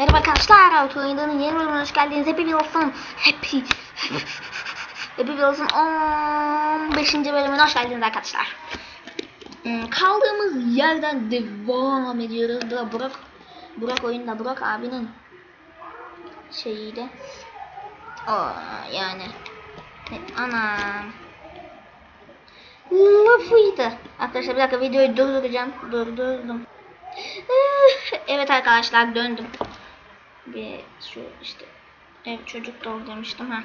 Merhaba arkadaşlar, Auto Oyunları'nın yeni bölümüne hoş geldiniz. Happy Wheels'ın Happy Happy Wheels'ın 15. bölümüne hoş geldiniz arkadaşlar. Hmm, Kaldığımız yerden devam ediyoruz. Da Burak, Burak oyunda Burak abinin şeyiyle. O yani. Anam. Lafıydı. Arkadaşlar bir dakika videoyu durduracağım. Durdurdum. Evet arkadaşlar döndüm. Bir şu işte ev çocuk doğru demiştim ha.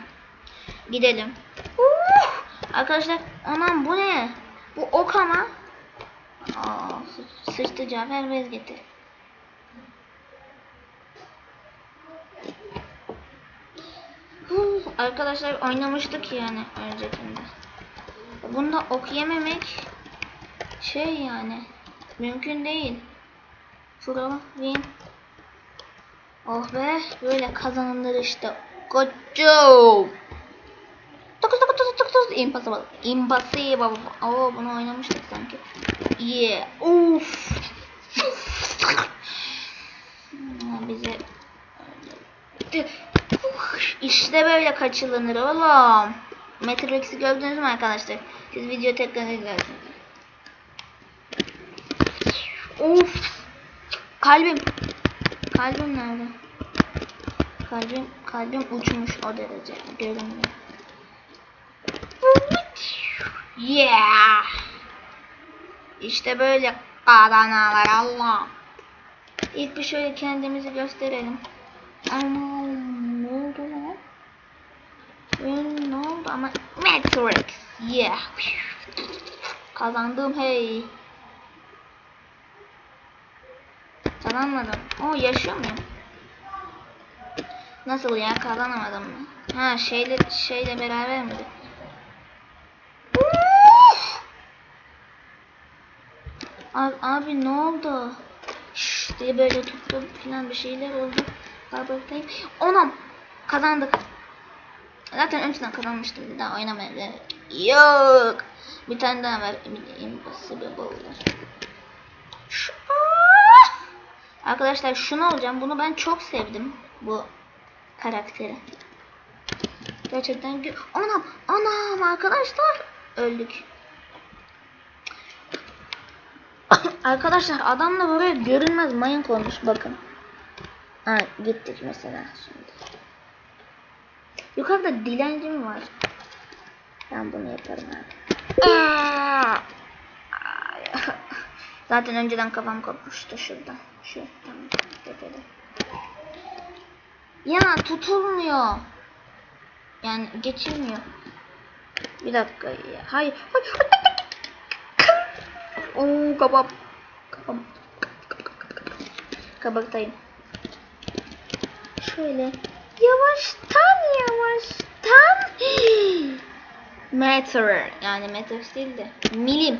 Gidelim. Uh! Arkadaşlar anam bu ne? Bu ok ama. Aa, sı- sıçtı Cafer bez. Huh, Arkadaşlar oynamıştık yani öncekinde. Bunda ok yememek şey yani mümkün değil. Pro win. Oh be böyle kazanılır işte. Koçum. Dokuz dokuz dokuz dokuz dokuz. Impossible. Impossible. Oo bunu oynamıştık sanki. Yeah. Uf. Bize işte böyle kaçılınır oğlum. Matrix'i gördünüz mü arkadaşlar? Siz video tekrar izlersiniz. Of. Kalbim. Kalbim nerede? Kalbim, kalbim uçmuş o derece. Görünmüyor. Yeah. İşte böyle kazanalar Allah. İlk bir şöyle kendimizi gösterelim. Aman ne oldu lan? Ee, ne oldu ama Matrix. Yeah. Kazandım hey. Kazanmadım. O yaşıyor muyum? Nasıl ya kazanamadım mı? Ha şeyle şeyle beraber miydi? Abi, abi ne oldu? Şşş diye böyle tuttu falan bir şeyler oldu. Barbaktayım. Onam kazandık. Zaten önceden kazanmıştım bir daha oynamaya yok. Bir tane daha var. Impossible. Şu-! Arkadaşlar şunu alacağım. Bunu ben çok sevdim. Bu karakteri. Gerçekten anam anam arkadaşlar öldük. arkadaşlar adamla buraya görünmez mayın koymuş bakın. Ha gittik mesela şimdi. Yukarıda dilenci mi var? Ben bunu yaparım abi. Aa! Zaten önceden kafam kopmuştu şuradan. Şu tamam tepede. Ya tutulmuyor. Yani geçilmiyor. Bir dakika ya. Hayır. Oo kabak. Kabak. Kabaktayım. Şöyle. Yavaştan yavaştan. Meter. Yani metre değil de. Milim.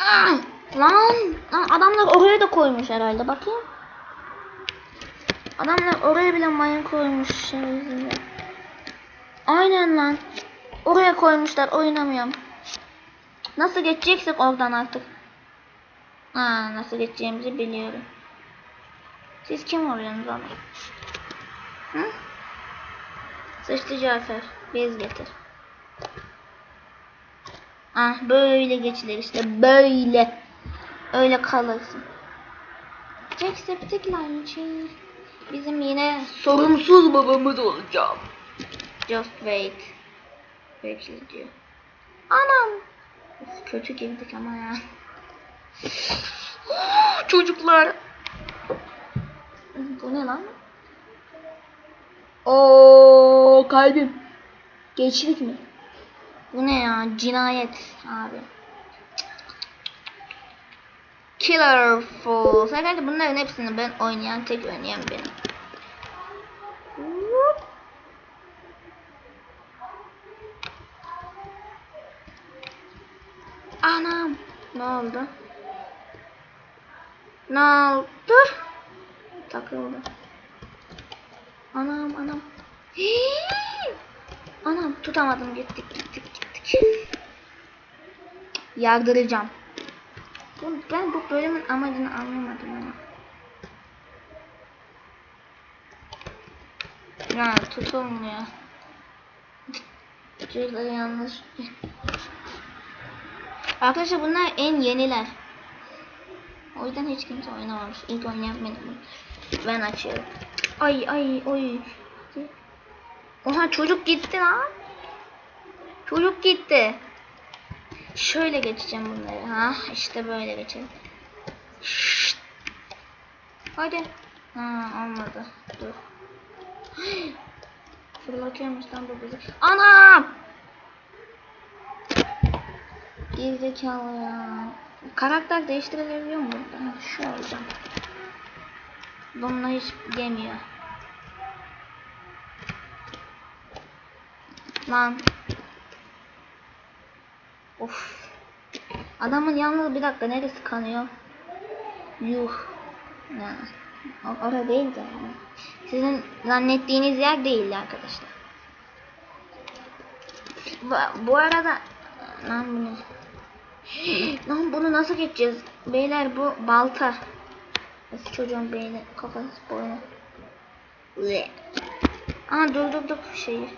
Ah! Lan, adamlar oraya da koymuş herhalde bakayım. Adamlar oraya bile mayın koymuş şerefsizler. Aynen lan. Oraya koymuşlar oynamıyorum. Nasıl geçeceksek oradan artık. Ha, nasıl geçeceğimizi biliyorum. Siz kim oluyorsunuz ama? Hı? Sıçtı Cafer. Bez getir. Ah böyle geçilir işte böyle. Öyle kalırsın. Jack Septicline Bizim yine sorumsuz babamız olacağım. Just wait. Bekle diyor. Anam. Kötü girdik ama ya. Çocuklar. Bu ne lan? Oo kalbim. Geçtik mi? Bu ne ya? Cinayet abi. Killer Falls. Herhalde bunların hepsini ben oynayan tek oynayan benim. Anam. Ne oldu? Ne oldu? Takıldı. Anam anam. Anam tutamadım gittik gittik gittik. Yardıracağım. Ben bu bölümün amacını anlamadım ama. Ya tutulmuyor. Şurada yanlış. Arkadaşlar bunlar en yeniler. O yüzden hiç kimse oynamamış. İlk oynayan. Ben açıyorum. Ay ay oy. Oha çocuk gitti lan. Çocuk gitti. Şöyle geçeceğim bunları. Ha işte böyle geçelim. Şşt. Hadi. Ha olmadı. Dur. Fırlatıyormuş lan bu bizi. Anam! Gerizekalı ya. Karakter değiştirilebiliyor mu? Ben şu olacağım. Bununla hiç yemiyor. Lan. Of. Adamın yalnız bir dakika neresi kanıyor? Yuh. Ya. O- Orada değil de. Sizin zannettiğiniz yer değil arkadaşlar. Bu, bu arada lan bunu lan bunu nasıl geçeceğiz? Beyler bu balta. Nasıl çocuğun beyni kafası boynu. Aa durdurduk şeyi.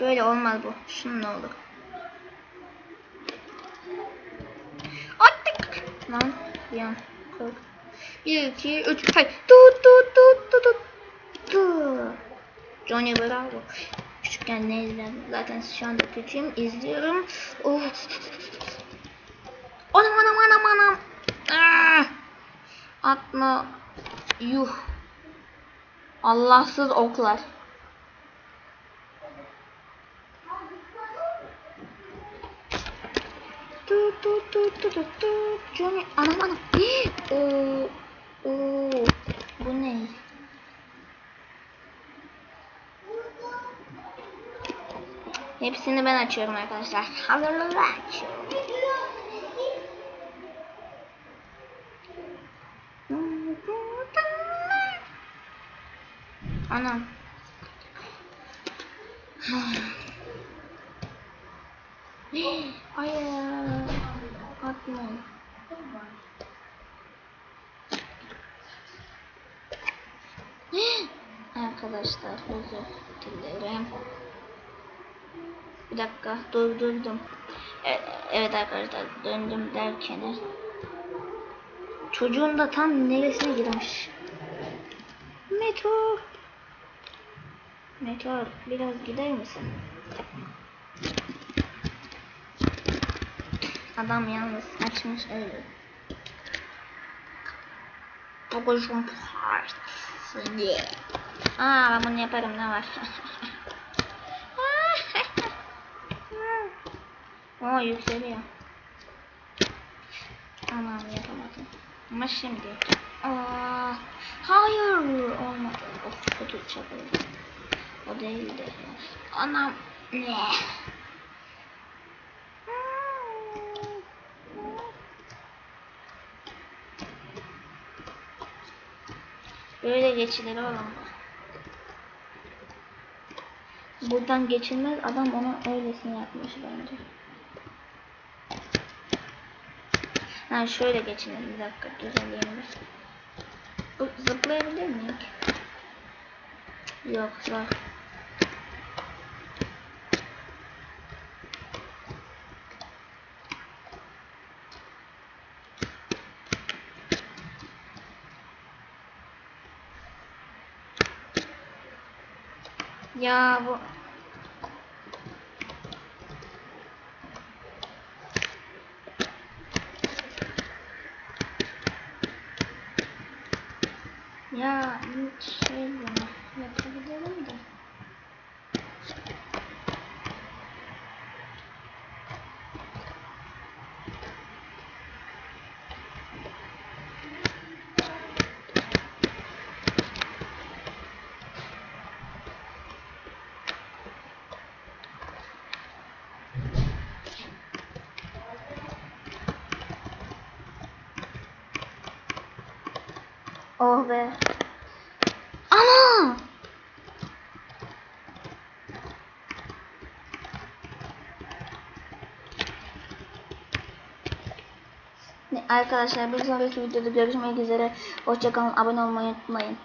Böyle olmaz bu. Şunun olur. Lan bir an kork. 1, 2, 3, hay. Tut tut tut tut tut. Tut. Johnny Bravo. Küçükken ne izledim? Zaten şu anda küçüğüm. izliyorum. Of. Anam anam anam anam. Ah. Atma. Yuh. Allahsız oklar. Tut tut tut tut tut. Johnny anam anam. Oo. Oo. Bu ne? Hepsini ben açıyorum arkadaşlar. Hazırlığı açıyorum. Anam. Hayır. Atma. Arkadaşlar özür dilerim. Bir dakika durdurdum. Evet, evet arkadaşlar döndüm derken çocuğun da tam neresine girmiş. Meteor. Meteor biraz gider misin? Adam yalnız açmış öyle. Babacım part. Yeah. Aa ben bunu yaparım ne var? Oo yükseliyor. Aman yapamadım. Ama şimdi. Aa, hayır olmadı. Of kötü çakıldı. O değildi. Anam ne? Böyle geçilir oğlum. Buradan geçilmez. Adam ona öylesine yapmış bence. Ha şöyle geçilir. Bir dakika düzenleyelim. Zıplayabilir miyim? Yok zor. Ya bu Ya hiç şey bunu yapabilirim de. Oh be. Ana! Arkadaşlar bir sonraki videoda görüşmek üzere. Hoşçakalın. Abone olmayı unutmayın.